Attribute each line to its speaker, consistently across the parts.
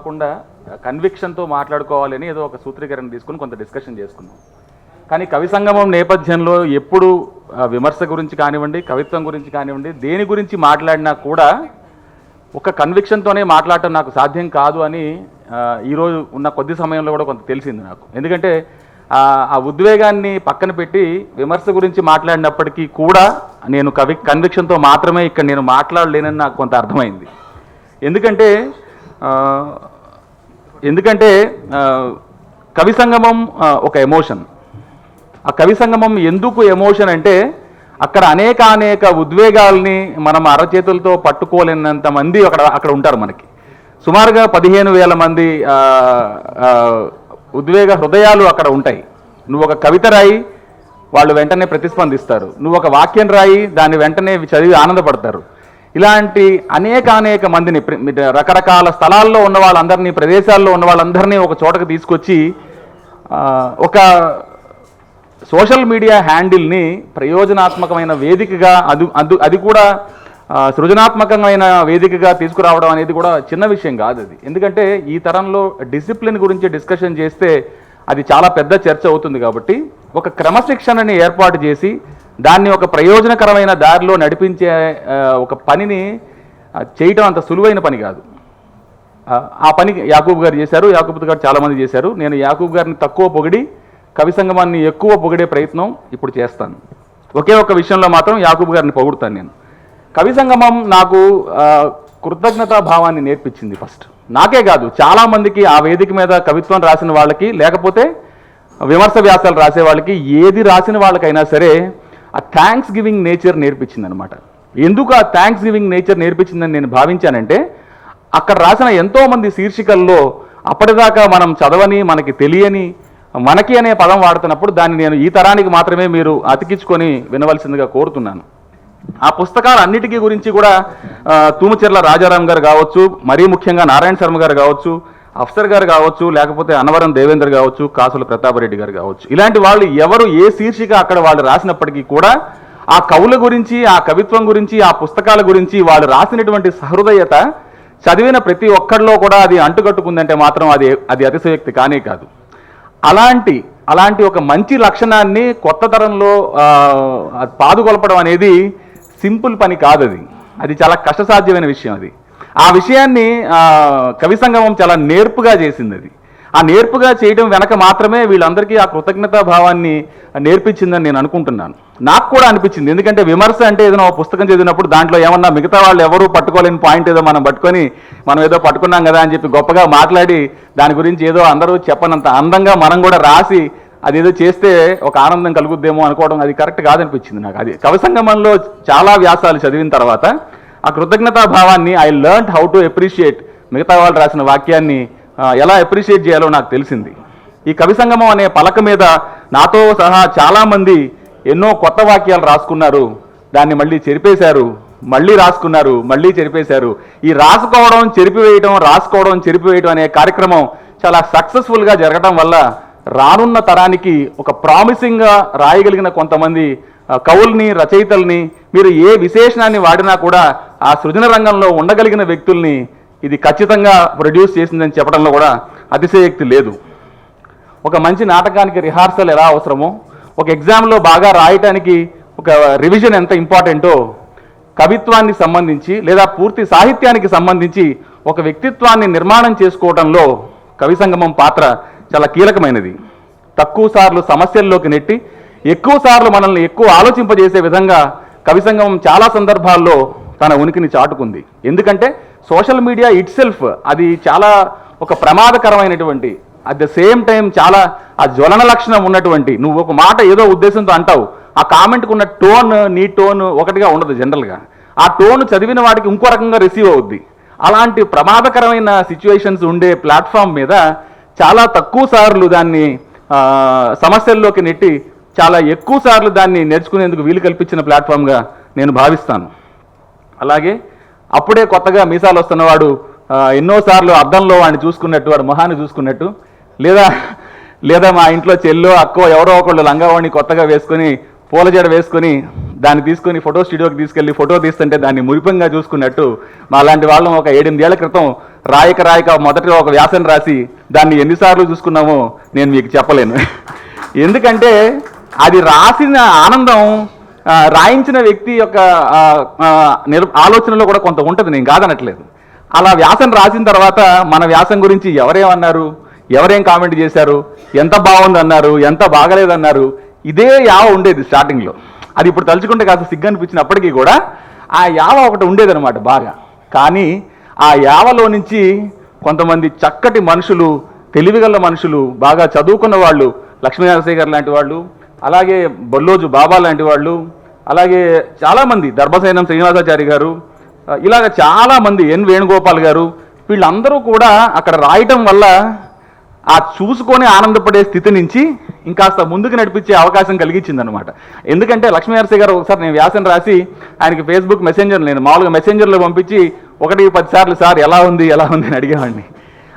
Speaker 1: కాకుండా కన్విక్షన్తో మాట్లాడుకోవాలని ఏదో ఒక సూత్రీకరణ తీసుకుని కొంత డిస్కషన్ చేసుకున్నాం. కానీ కవి సంగమం నేపథ్యంలో ఎప్పుడు విమర్శ గురించి కానివ్వండి కవిత్వం గురించి కానివ్వండి దేని గురించి మాట్లాడినా కూడా ఒక కన్విక్షన్తోనే మాట్లాడటం నాకు సాధ్యం కాదు అని ఈరోజు ఉన్న కొద్ది సమయంలో కూడా కొంత తెలిసింది నాకు. ఎందుకంటే ఆ ఉద్వేగాన్ని పక్కన పెట్టి విమర్శ గురించి మాట్లాడినప్పటికీ కూడా నేను కవి కన్విక్షన్తో మాత్రమే ఇక్కడ నేను మాట్లాడలేనని నాకు కొంత అర్థమైంది. ఎందుకంటే ఎందుకంటే కవి సంగమం ఒక ఎమోషన్. ఆ కవి సంగమం ఎందుకు ఎమోషన్ అంటే అక్కడ అనేక అనేక ఉద్వేగాల్ని మనం అరచేతులతో పట్టుకోలేనంత మంది అక్కడ అక్కడ ఉంటారు మనకి. సుమారుగా పదిహేను వేల మంది ఉద్వేగ హృదయాలు అక్కడ ఉంటాయి. నువ్వు ఒక కవిత రాయి వాళ్ళు వెంటనే ప్రతిస్పందిస్తారు. నువ్వు ఒక వాక్యం రాయి దాన్ని వెంటనే చదివి ఆనందపడతారు. ఇలాంటి అనేక అనేక మందిని రకరకాల స్థలాల్లో ఉన్న వాళ్ళందరినీ ప్రదేశాల్లో ఉన్న వాళ్ళందరినీ ఒక చోటకు తీసుకొచ్చి ఒక సోషల్ మీడియా హ్యాండిల్ని ప్రయోజనాత్మకమైన వేదికగా అది అది అది కూడా సృజనాత్మకమైన వేదికగా తీసుకురావడం అనేది కూడా చిన్న విషయం కాదు అది. ఎందుకంటే ఈ తరంలో డిసిప్లిన్ గురించి డిస్కషన్ చేస్తే అది చాలా పెద్ద చర్చ అవుతుంది కాబట్టి ఒక క్రమశిక్షణని ఏర్పాటు చేసి దాన్ని ఒక ప్రయోజనకరమైన దారిలో నడిపించే ఒక పనిని చేయటం అంత సులువైన పని కాదు. ఆ, పని యాకూబ్ గారు చేశారు యాకూబ్ గారు చాలామంది చేశారు. నేను యాకూబ్ గారిని తక్కువ పొగిడి కవి సంగమాన్ని ఎక్కువ పొగిడే ప్రయత్నం ఇప్పుడు చేస్తాను. ఒకే ఒక విషయంలో మాత్రం యాకూబ్ గారిని పొగుడుతాను నేను. కవి సంగమం నాకు కృతజ్ఞతా భావాన్ని నేర్పించింది ఫస్ట్. నాకే కాదు చాలామందికి ఆ వేదిక మీద కవిత్వం రాసిన వాళ్ళకి లేకపోతే విమర్శ వ్యాసాలు రాసే వాళ్ళకి ఏది రాసిన వాళ్ళకైనా సరే ఆ థ్యాంక్స్ గివింగ్ నేచర్ నేర్పించింది అనమాట ఎందుకు ఆ థ్యాంక్స్ గివింగ్ నేచర్ నేర్పించిందని నేను భావించానంటే అక్కడ రాసిన ఎంతోమంది శీర్షికల్లో అప్పటిదాకా మనం చదవని మనకి తెలియని మనకి అనే పదం వాడుతున్నప్పుడు దాన్ని నేను ఈ తరానికి మాత్రమే మీరు అతికించుకొని వినవలసిందిగా కోరుతున్నాను. ఆ పుస్తకాలన్నిటికీ గురించి కూడా తూముచెర్ల రాజారాం గారు కావచ్చు మరీ ముఖ్యంగా నారాయణ శర్మ గారు కావచ్చు అఫ్సర్ గారు కావచ్చు లేకపోతే అనవరం దేవేందర్ కావచ్చు కాసుల ప్రతాపరెడ్డి గారు కావచ్చు. ఇలాంటి వాళ్ళు ఎవరు ఏ శీర్షిక అక్కడ వాళ్ళు రాసినప్పటికీ కూడా ఆ కవుల గురించి ఆ కవిత్వం గురించి ఆ పుస్తకాల గురించి వాళ్ళు రాసినటువంటి సహృదయత చదివిన ప్రతి ఒక్కరిలో కూడా అది అంటుకట్టుకుందంటే మాత్రం అది అది అతిశయోక్తి కానే కాదు. అలాంటి అలాంటి ఒక మంచి లక్షణాన్ని కొత్త తరంలో ఆ, పాదుకొల్పడం అనేది సింపుల్ పని కాదు అది అది చాలా కష్టసాధ్యమైన విషయం అది. ఆ విషయాన్ని కవి సంగమం చాలా నేర్పుగా చేసింది అది. ఆ నేర్పుగా చేయడం వెనక మాత్రమే వీళ్ళందరికీ ఆ కృతజ్ఞతా భావాన్ని నేర్పించిందని నేను అనుకుంటున్నాను. నాకు కూడా అనిపించింది. ఎందుకంటే విమర్శ అంటే ఏదైనా ఒక పుస్తకం చదివినప్పుడు దాంట్లో ఏమన్నా మిగతా వాళ్ళు ఎవరూ పట్టుకోలేని పాయింట్ ఏదో మనం పట్టుకొని మనం ఏదో పట్టుకున్నాం కదా అని చెప్పి గొప్పగా మాట్లాడి దాని గురించి ఏదో అందరూ చెప్పనంత అందంగా మనం కూడా రాసి అదేదో చేస్తే ఒక ఆనందం కలుగుద్దేమో అనుకోవడం అది కరెక్ట్ కాదనిపించింది నాకు. అది కవి సంగమంలో చాలా వ్యాసాలు చదివిన తర్వాత ఆ కృతజ్ఞతా భావాన్ని I learn how to appreciate మిగతా వాళ్ళు రాసిన వాక్యాన్ని ఎలా అప్రిషియేట్ చేయాలో నాకు తెలిసింది. ఈ కవి సంగమం అనే పలక మీద నాతో సహా చాలామంది ఎన్నో కొత్త వాక్యాలు రాసుకున్నారు. దాన్ని మళ్ళీ చెరిపేశారు మళ్ళీ రాసుకున్నారు మళ్ళీ చెరిపేశారు. ఈ రాసుకోవడం చెరిపివేయడం రాసుకోవడం చెరిపివేయడం అనే కార్యక్రమం చాలా సక్సెస్ఫుల్గా జరగడం వల్ల రానున్న తరానికి ఒక ప్రామిసింగ్గా రాయగలిగిన కొంతమంది కవుల్ని రచయితల్ని మీరు ఏ విశేషణాన్ని వాడినా కూడా ఆ సృజన రంగంలో ఉండగలిగిన వ్యక్తుల్ని ఇది ఖచ్చితంగా ప్రొడ్యూస్ చేసిందని చెప్పడంలో కూడా అతిశయోక్తి లేదు. ఒక మంచి నాటకానికి రిహార్సల్ ఎలా అవసరమో ఒక ఎగ్జామ్లో బాగా రాయటానికి ఒక రివిజన్ ఎంత ఇంపార్టెంటో కవిత్వాన్ని సంబంధించి లేదా పూర్తి సాహిత్యానికి సంబంధించి ఒక వ్యక్తిత్వాన్ని నిర్మాణం చేసుకోవడంలో కవి సంగమం పాత్ర చాలా కీలకమైనది. తక్కువ సార్లు సమస్యల్లోకి నెట్టి ఎక్కువ సార్లు మనల్ని ఎక్కువ ఆలోచింపజేసే విధంగా కవి సంగమం చాలా సందర్భాల్లో తన ఉనికిని చాటుకుంది. ఎందుకంటే సోషల్ మీడియా ఇట్ సెల్ఫ్ అది చాలా ఒక ప్రమాదకరమైనటువంటి అట్ ద సేమ్ టైం చాలా ఆ జ్వలన లక్షణం ఉన్నటువంటి నువ్వు ఒక మాట ఏదో ఉద్దేశంతో అంటావు ఆ కామెంట్కి ఉన్న టోన్ నీ టోన్ ఒకటిగా ఉండదు జనరల్గా. ఆ టోన్ చదివిన వాడికి ఇంకో రకంగా రిసీవ్ అవుద్ది. అలాంటి ప్రమాదకరమైన సిచ్యువేషన్స్ ఉండే ప్లాట్ఫామ్ మీద చాలా తక్కువ సార్లు దాన్ని సమస్యల్లోకి నెట్టి చాలా ఎక్కువ సార్లు దాన్ని నేర్చుకునేందుకు వీలు కల్పించిన ప్లాట్ఫామ్గా నేను భావిస్తాను. అలాగే అప్పుడే కొత్తగా మీసాలు వస్తున్నవాడు ఎన్నోసార్లు అద్దంలో వాడిని చూసుకున్నట్టు వాడు మొహాన్ని చూసుకున్నట్టు లేదా లేదా మా ఇంట్లో చెల్లో అక్కో ఎవరో ఒకళ్ళు లంగావాణి కొత్తగా వేసుకొని పూల జడ వేసుకొని దాన్ని తీసుకొని ఫోటో స్టూడియోకి తీసుకెళ్ళి ఫోటో తీస్తుంటే దాన్ని మురిపంగా చూసుకున్నట్టు మా లాంటి వాళ్ళం ఒక ఏడెనిమిదేళ్ళ క్రితం రాయక రాయక మొదట ఒక వ్యాసం రాసి దాన్ని ఎన్నిసార్లు చూసుకున్నామో నేను మీకు చెప్పలేను. ఎందుకంటే అది రాసిన ఆనందం రాయించిన వ్యక్తి యొక్క నిర్- ఆలోచనలో కూడా కొంత ఉంటుంది నేను కాదనట్లేదు అలా వ్యాసం రాసిన తర్వాత మన వ్యాసం గురించి ఎవరేమన్నారు ఎవరేం కామెంట్ చేశారు ఎంత బాగుంది అన్నారు ఎంత బాగలేదన్నారు ఇదే యావ ఉండేది స్టార్టింగ్లో అది ఇప్పుడు తలుచుకుంటే కాస్త సిగ్గు అనిపించినప్పటికీ కూడా ఆ యావ ఒకటి ఉండేదనమాట బాగా. కానీ ఆ యావలో నుంచి కొంతమంది చక్కటి మనుషులు తెలివిగల మనుషులు బాగా చదువుకున్న వాళ్ళు లక్ష్మీనరసయ్య లాంటి వాళ్ళు అలాగే బొల్లోజు బాబా లాంటి వాళ్ళు అలాగే చాలామంది ధర్మసేనం శ్రీనివాసాచారి గారు ఇలాగ చాలామంది ఎన్ వేణుగోపాల్ గారు వీళ్ళందరూ కూడా అక్కడ రాయటం వల్ల ఆ చూసుకొని ఆనందపడే స్థితి నుంచి ఇంకాస్త ముందుకు నడిపించే అవకాశం కలిగించింది అనమాట ఎందుకంటే లక్ష్మీ నరసయ్య గారు ఒకసారి నేను వ్యాసం రాసి ఆయనకి ఫేస్బుక్ మెసెంజర్ నేను మామూలుగా మెసెంజర్లో పంపించి ఒకటి పది సార్లు సార్ ఎలా ఉంది ఎలా ఉంది? అని అడిగేవాడిని.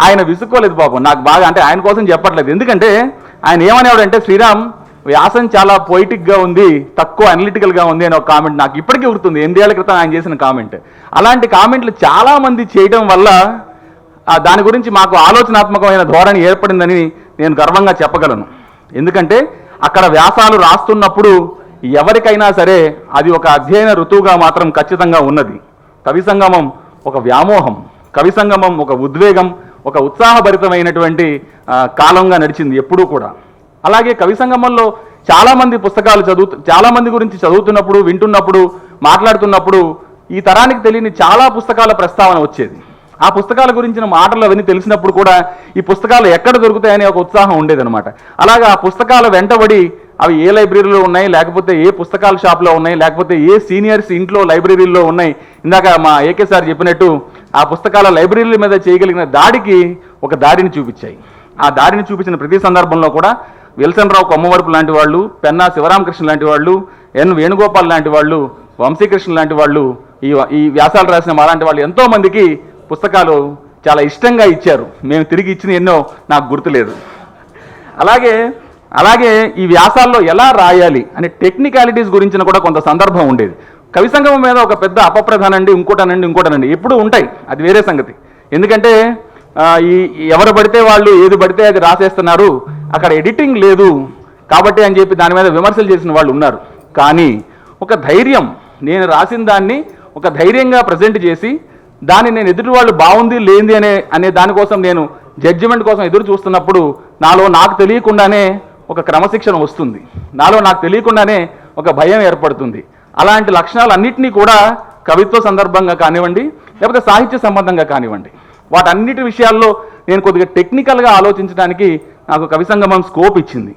Speaker 1: ఆయన విసుక్కోలేదు పాపం. నాకు బాగా అంటే ఆయన కోసం చెప్పట్లేదు. ఎందుకంటే ఆయన ఏమనేవాడంటే శ్రీరామ్ వ్యాసం చాలా పొయిటిక్గా ఉంది తక్కువ అనలిటికల్గా ఉంది అని ఒక కామెంట్ నాకు ఇప్పటికీ గుర్తుంది. ఎనిమిదేళ్ళ క్రితం ఆయన చేసిన కామెంట్ అలాంటి కామెంట్లు చాలామంది చేయడం వల్ల దాని గురించి మాకు ఆలోచనాత్మకమైన ధోరణి ఏర్పడిందని నేను గర్వంగా చెప్పగలను. ఎందుకంటే అక్కడ వ్యాసాలు రాస్తున్నప్పుడు ఎవరికైనా సరే అది ఒక అధ్యయన ఋతువుగా మాత్రం ఖచ్చితంగా ఉన్నది. కవి సంగమం ఒక వ్యామోహం కవి సంగమం ఒక ఉద్వేగం ఒక ఉత్సాహభరితమైనటువంటి కాలంగా నడిచింది ఎప్పుడూ కూడా. అలాగే కవి సంగమంలో చాలామంది పుస్తకాలు చదువు చాలా మంది గురించి చదువుతున్నప్పుడు వింటున్నప్పుడు మాట్లాడుతున్నప్పుడు ఈ తరానికి తెలియని చాలా పుస్తకాల ప్రస్తావన వచ్చేది. ఆ పుస్తకాల గురించిన మాటలు అవన్నీ తెలిసినప్పుడు కూడా ఈ పుస్తకాలు ఎక్కడ దొరుకుతాయనే ఒక ఉత్సాహం ఉండేదనమాట అలాగా ఆ పుస్తకాల వెంటబడి అవి ఏ లైబ్రరీలో ఉన్నాయి లేకపోతే ఏ పుస్తకాల షాప్లో ఉన్నాయి లేకపోతే ఏ సీనియర్స్ ఇంట్లో లైబ్రరీల్లో ఉన్నాయి. ఇందాక మా ఏకే సార్ చెప్పినట్టు ఆ పుస్తకాల లైబ్రరీల మీద చేయగలిగిన దాడికి ఒక దారిని చూపించాయి. ఆ దారిని చూపించిన ప్రతి సందర్భంలో కూడా విల్సన్ రావు కొమ్మవరపు లాంటి వాళ్ళు పెన్నా శివరామకృష్ణ లాంటి వాళ్ళు ఎన్ వేణుగోపాల్ లాంటి వాళ్ళు వంశీకృష్ణ లాంటి వాళ్ళు ఈ ఈ వ్యాసాలు రాసిన అలాంటి వాళ్ళు ఎంతోమందికి పుస్తకాలు చాలా ఇష్టంగా ఇచ్చారు. మేము తిరిగి ఇచ్చిన ఎన్నో నాకు గుర్తులేదు. అలాగే అలాగే ఈ వ్యాసాల్లో ఎలా రాయాలి అనే టెక్నికాలిటీస్ గురించిన కూడా కొంత సందర్భం ఉండేది. కవి సంగమం మీద ఒక పెద్ద అపప్రధానండి ఇంకోటనండి ఇంకోటనండి ఎప్పుడు ఉంటాయి. అది వేరే సంగతి. ఎందుకంటే ఈ ఎవరు పడితే వాళ్ళు ఏది పడితే అది రాసేస్తున్నారు. అక్కడ ఎడిటింగ్ లేదు కాబట్టి అని చెప్పి దాని మీద విమర్శలు చేసిన వాళ్ళు ఉన్నారు. కానీ ఒక ధైర్యం నేను రాసిన దాన్ని ఒక ధైర్యంగా ప్రజెంట్ చేసి దాన్ని నేను ఎదుటి వాళ్ళు బాగుంది లేనిది అనే అనే దానికోసం నేను జడ్జిమెంట్ కోసం ఎదురు చూస్తున్నప్పుడు నాలో నాకు తెలియకుండానే ఒక క్రమశిక్షణ వస్తుంది. నాలో నాకు తెలియకుండానే ఒక భయం ఏర్పడుతుంది. అలాంటి లక్షణాలన్నింటినీ కూడా కవిత్వ సందర్భంగా కానివ్వండి లేకపోతే సాహిత్య సంబంధంగా కానివ్వండి. వాటన్నిటి విషయాల్లో నేను కొద్దిగా టెక్నికల్గా ఆలోచించడానికి నాకు కవి సంగమం స్కోప్ ఇచ్చింది.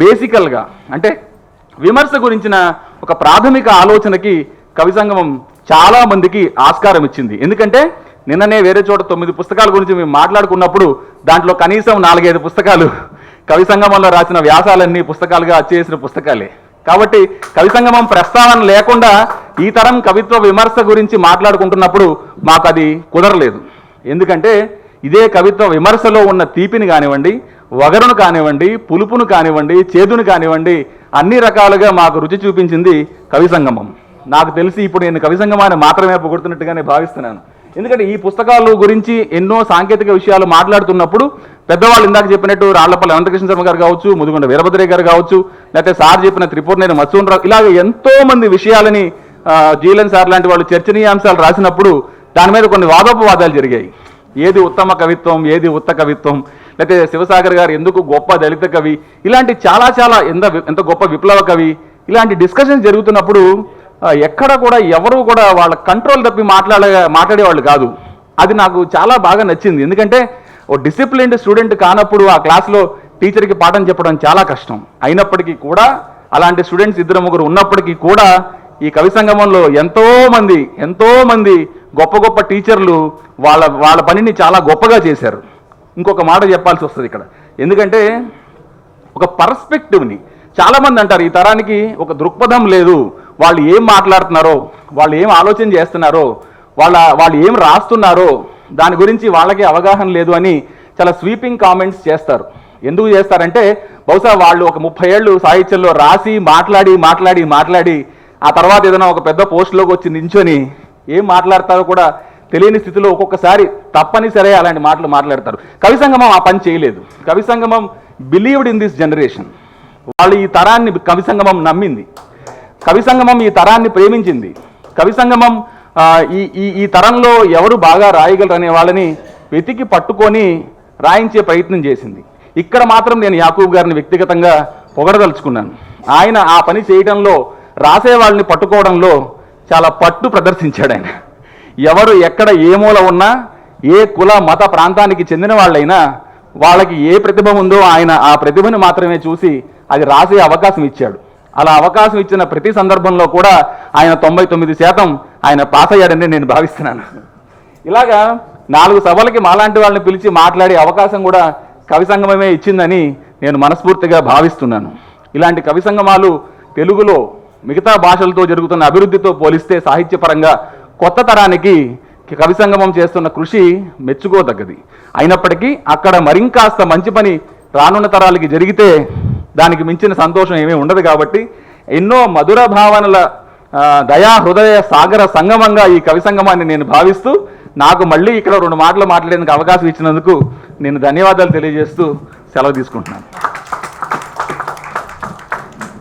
Speaker 1: బేసికల్గా అంటే విమర్శ గురించిన ఒక ప్రాథమిక ఆలోచనకి కవి సంగమం చాలా మందికి ఆస్కారం ఇచ్చింది. ఎందుకంటే నిన్ననే వేరే చోట తొమ్మిది పుస్తకాల గురించి మేము మాట్లాడుకున్నప్పుడు దాంట్లో కనీసం నాలుగైదు పుస్తకాలు కవి సంగమంలో రాసిన వ్యాసాలన్నీ పుస్తకాలుగా చేసిన పుస్తకాలే. కాబట్టి కవి సంగమం ప్రస్తావన లేకుండా ఈ తరం కవిత్వ విమర్శ గురించి మాట్లాడుకుంటున్నప్పుడు మాకు అది కుదరలేదు. ఎందుకంటే ఇదే కవిత్వ విమర్శలో ఉన్న తీపిని కానివ్వండి వగరును కానివ్వండి పులుపును కానివ్వండి చేదును కానివ్వండి అన్ని రకాలుగా మాకు రుచి చూపించింది కవి సంగమం. నాకు తెలిసి ఇప్పుడు నేను కవి సంగమాన్ని మాత్రమే పొగుడుతున్నట్టుగానే భావిస్తున్నాను. ఎందుకంటే ఈ పుస్తకాల గురించి ఎన్నో సాంకేతిక విషయాలు మాట్లాడుతున్నప్పుడు పెద్దవాళ్ళు ఇందాక చెప్పినట్టు రాళ్ళపల్లి అనంతకృష్ణ శర్మ గారు కావచ్చు ముదుగుండ వీరభద్రయ్య గారు కావచ్చు లేకపోతే సార్ చెప్పిన త్రిపూర్ణేని మత్స్యరావు ఇలాగ ఎంతో మంది విషయాలని జీలన్ సార్ లాంటి వాళ్ళు చర్చనీయాంశాలు రాసినప్పుడు దాని మీద కొన్ని వాదోపవాదాలు జరిగాయి. ఏది ఉత్తమ కవిత్వం ఏది ఉత్త కవిత్వం లేకపోతే శివసాగర్ గారు ఎందుకు గొప్ప దళిత కవి ఇలాంటి చాలా చాలా ఎంత ఎంత గొప్ప విప్లవ కవి ఇలాంటి డిస్కషన్ జరుగుతున్నప్పుడు ఎక్కడ కూడా ఎవరు కూడా వాళ్ళ కంట్రోల్ తప్పి మాట్లాడే మాట్లాడేవాళ్ళు కాదు. అది నాకు చాలా బాగా నచ్చింది. ఎందుకంటే ఓ డిసిప్లిన్డ్ స్టూడెంట్ కానప్పుడు ఆ క్లాస్లో టీచర్కి పాఠం చెప్పడం చాలా కష్టం. అయినప్పటికీ కూడా అలాంటి స్టూడెంట్స్ ఇద్దరు ముగ్గురు ఉన్నప్పటికీ కూడా ఈ కవి సంగమంలో ఎంతోమంది ఎంతోమంది గొప్ప గొప్ప టీచర్లు వాళ్ళ వాళ్ళ పనిని చాలా గొప్పగా చేశారు. ఇంకొక మాట చెప్పాల్సి వస్తుంది ఇక్కడ. ఎందుకంటే ఒక పర్స్పెక్టివ్ని చాలామంది అంటారు ఈ తరానికి ఒక దృక్పథం లేదు. వాళ్ళు ఏం మాట్లాడుతున్నారో వాళ్ళు ఏం ఆలోచన చేస్తున్నారో వాళ్ళ వాళ్ళు ఏం రాస్తున్నారో దాని గురించి వాళ్ళకి అవగాహన లేదు అని చాలా స్వీపింగ్ కామెంట్స్ చేస్తారు. ఎందుకు చేస్తారంటే బహుశా వాళ్ళు ఒక ముప్పై ఏళ్ళు సాహిత్యంలో రాసి మాట్లాడి మాట్లాడి మాట్లాడి ఆ తర్వాత ఏదైనా ఒక పెద్ద పోస్టులోకి వచ్చి నించొని ఏం మాట్లాడతారో కూడా తెలియని స్థితిలో ఒక్కొక్కసారి తప్పనిసరే అలాంటి మాటలు మాట్లాడతారు. కవి సంగమం ఆ పని చేయలేదు. Kavi Sangamam believed in this generation వాళ్ళు ఈ తరాన్ని కవి సంగమం నమ్మింది. కవి సంగమం ఈ తరాన్ని ప్రేమించింది. కవి సంగమం ఈ ఈ ఈ తరంలో ఎవరు బాగా రాయగలరు అనే వాళ్ళని వెతికి పట్టుకొని రాయించే ప్రయత్నం చేసింది. ఇక్కడ మాత్రం నేను యాకూబ్ గారిని వ్యక్తిగతంగా పొగడదలుచుకున్నాను. ఆయన ఆ పని చేయడంలో రాసే వాళ్ళని పట్టుకోవడంలో చాలా పట్టు ప్రదర్శించాడు ఆయన. ఎవరు ఎక్కడ ఏ మూల ఉన్నా ఏ కుల మత ప్రాంతానికి చెందిన వాళ్ళైనా వాళ్ళకి ఏ ప్రతిభ ఉందో ఆయన ఆ ప్రతిభను మాత్రమే చూసి అది రాసే అవకాశం ఇచ్చాడు. అలా అవకాశం ఇచ్చిన ప్రతి సందర్భంలో కూడా ఆయన తొంభై తొమ్మిది శాతం ఆయన పాస్ అయ్యాడని నేను భావిస్తున్నాను. ఇలాగా నాలుగు సభలకి మాలాంటి వాళ్ళని పిలిచి మాట్లాడే అవకాశం కూడా కవి సంగమమే ఇచ్చిందని నేను మనస్ఫూర్తిగా భావిస్తున్నాను. ఇలాంటి కవి సంగమాలు తెలుగులో మిగతా భాషలతో జరుగుతున్న అభివృద్ధితో పోలిస్తే సాహిత్యపరంగా కొత్త తరానికి కవి సంగమం చేస్తున్న కృషి మెచ్చుకోదగ్గది. అయినప్పటికీ అక్కడ మరింకాస్త మంచి పని రానున్న తరాలకి జరిగితే దానికి మించిన సంతోషం ఏమీ ఉండదు కాబట్టి ఎన్నో మధుర భావనల దయా హృదయ సాగర సంగమంగా ఈ కవి సంగమాన్ని నేను భావిస్తూ నాకు మళ్ళీ ఇక్కడ రెండు మాటలు మాట్లాడేందుకు అవకాశం ఇచ్చినందుకు నేను ధన్యవాదాలు తెలియజేస్తూ సెలవు తీసుకుంటున్నాను.